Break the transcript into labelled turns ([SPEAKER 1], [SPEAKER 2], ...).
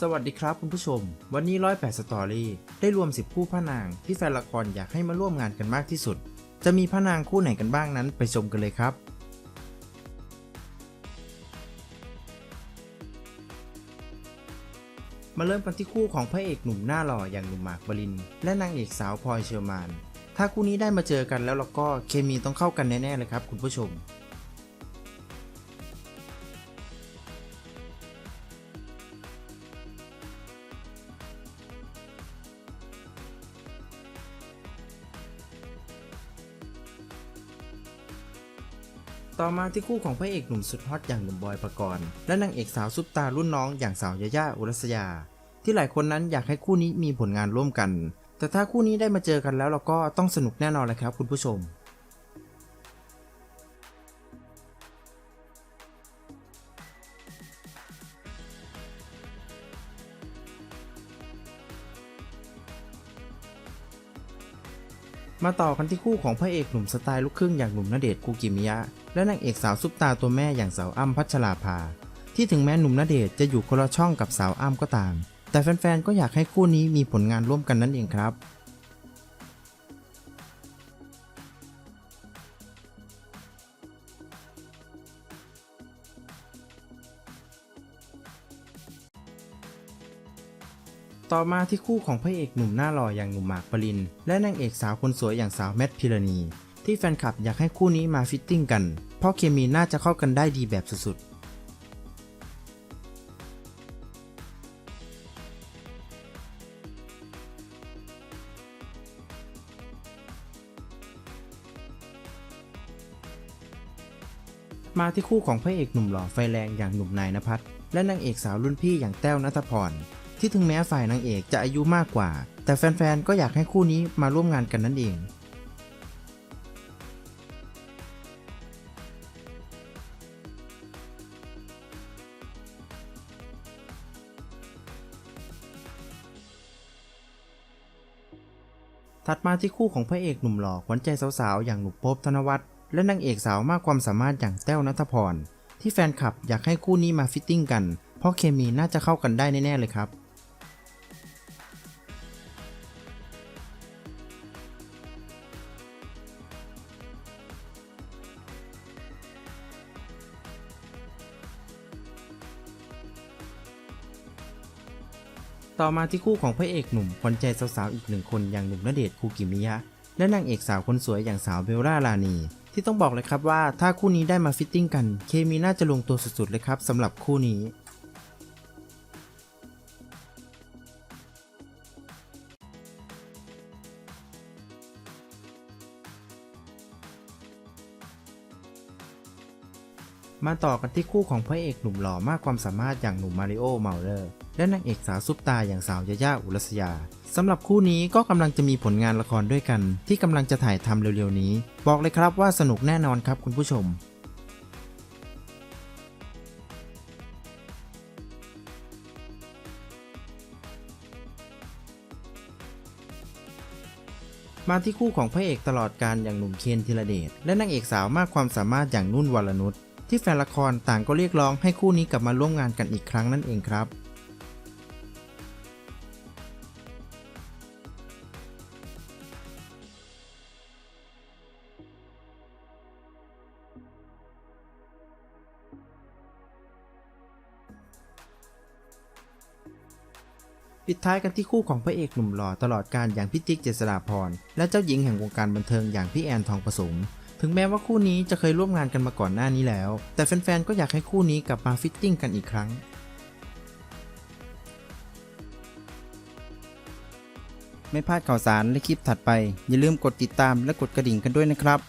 [SPEAKER 1] สวัสดีครับคุณผู้ชม วันนี้ร้อยแปดสตอรี่ได้รวม 10 คู่พระนางที่แฟนละครอยากให้มาร่วมงานกันมากที่สุด จะมีพระนางคู่ไหนกันบ้างนั้นไปชมกันเลยครับ มาเริ่มกันที่คู่ของพระเอกหนุ่มหน้าหล่ออย่างหนุ่มหมากปริน และนางเอกสาวพลอยเชอร์มาน ถ้าคู่นี้ได้มาเจอกันแล้วเราก็เคมีต้องเข้ากันแน่ๆเลยครับคุณผู้ชม ต่อมาที่คู่ของพระเอกหนุ่มสุดฮอตอย่างหนุ่มบอยปกรณ์และนางเอกสาวซุปตารุ่นน้องอย่างสาวยาย่าอุรัสยา ที่หลายคนนั้นอยากให้คู่นี้มีผลงานร่วมกัน แต่ถ้าคู่นี้ได้มาเจอกันแล้วเราก็ต้องสนุกแน่นอนเลยครับคุณผู้ชม มาต่อกันที่คู่ของพระเอกหนุ่มสไตล์ลูกครึ่งอย่างหนุ่มณเดชน์คูกิมิยะ และนางเอกสาวซุปตาตัวแม่อย่างสาวอ้ำพัชราภา ที่ถึงแม้หนุ่มณเดชน์จะอยู่คนละช่องกับสาวอ้ำก็ตาม แต่แฟนๆก็อยากให้คู่นี้มีผลงานร่วมกันนั่นเองครับ ต่อมาที่คู่ของพระเอกหนุ่มหน้าหล่ออย่างหนุ่มหมากปริน และนางเอกสาวคนสวยอย่างสาวแมทพิรณี ที่แฟนคลับอยากให้คู่นี้มาฟิตติ้งกัน เพราะเคมีน่าจะเข้ากันได้ดีแบบสุดๆมาที่คู่ของพระเอกหนุ่มหล่อไฟแรงอย่างหนุ่มนายนภัสและนางเอกสาวรุ่นพี่อย่างแต้วนัทพร ที่ถึงแม้ฝ่ายนางเอกจะอายุมากกว่า แต่แฟนๆ ก็อยากให้คู่นี้มาร่วมงานกันนั่นเองถัดมาที่คู่ของพระเอกหนุ่มหล่อขวัญใจสาวๆ อย่างหนุ่มภพบธนวัฒน์และนางเอกสาวมากความสามารถอย่างแต้วนัทพร ที่แฟนคลับอยากให้คู่นี้มาฟิตติ้งกัน เพราะเคมีน่าจะเข้ากันได้แน่ๆเลยครับ ต่อมาที่คู่ของพระเอกหนุ่มขวัญใจสาวๆอีกหนึ่งคนอย่างหนุ่มณเดชน์คูกิมิยะ และนางเอกสาวคนสวยอย่างสาวเบลล่าลานี ที่ต้องบอกเลยครับว่าถ้าคู่นี้ได้มาฟิตติ้งกัน เคมีน่าจะลงตัวสุดๆเลยครับสำหรับคู่นี้มาต่อกันที่คู่ของพระเอกหนุ่มหล่อมากความสามารถอย่างหนุ่มมาริโอเมาเลอร์ และนางเอกสาวซุปตาอย่างสาวยาย่าอุรัสยาสำหรับคู่นี้ก็กำลังจะมีผลงานละครด้วยกัน ที่กำลังจะถ่ายทำเร็วๆนี้ บอกเลยครับว่าสนุกแน่นอนครับคุณผู้ชมมาที่คู่ของพระเอกตลอดการอย่างหนุ่มเคนธีรเดชและนางเอกสาวมากความสามารถอย่างนุ่นวรนุชที่แฟนละครต่างก็เรียกร้องให้คู่นี้กลับมาร่วมงานกันอีกครั้งนั่นเองครับ ปิดท้ายกันที่คู่ของพระเอกหนุ่มหล่อตลอดการอย่างพี่จิ๊กเจษฎาพรและเจ้าหญิงแห่งวงการบันเทิงอย่างพี่แอนทองผสมถึงแม้ว่าคู่นี้จะเคยร่วมงานกันมาก่อนหน้านี้แล้ว แต่แฟนๆก็อยากให้คู่นี้กลับมาฟิตติ้งกันอีกครั้งไม่พลาดข่าวสารและคลิปถัดไป อย่าลืมกดติดตามและกดกระดิ่งกันด้วยนะครับ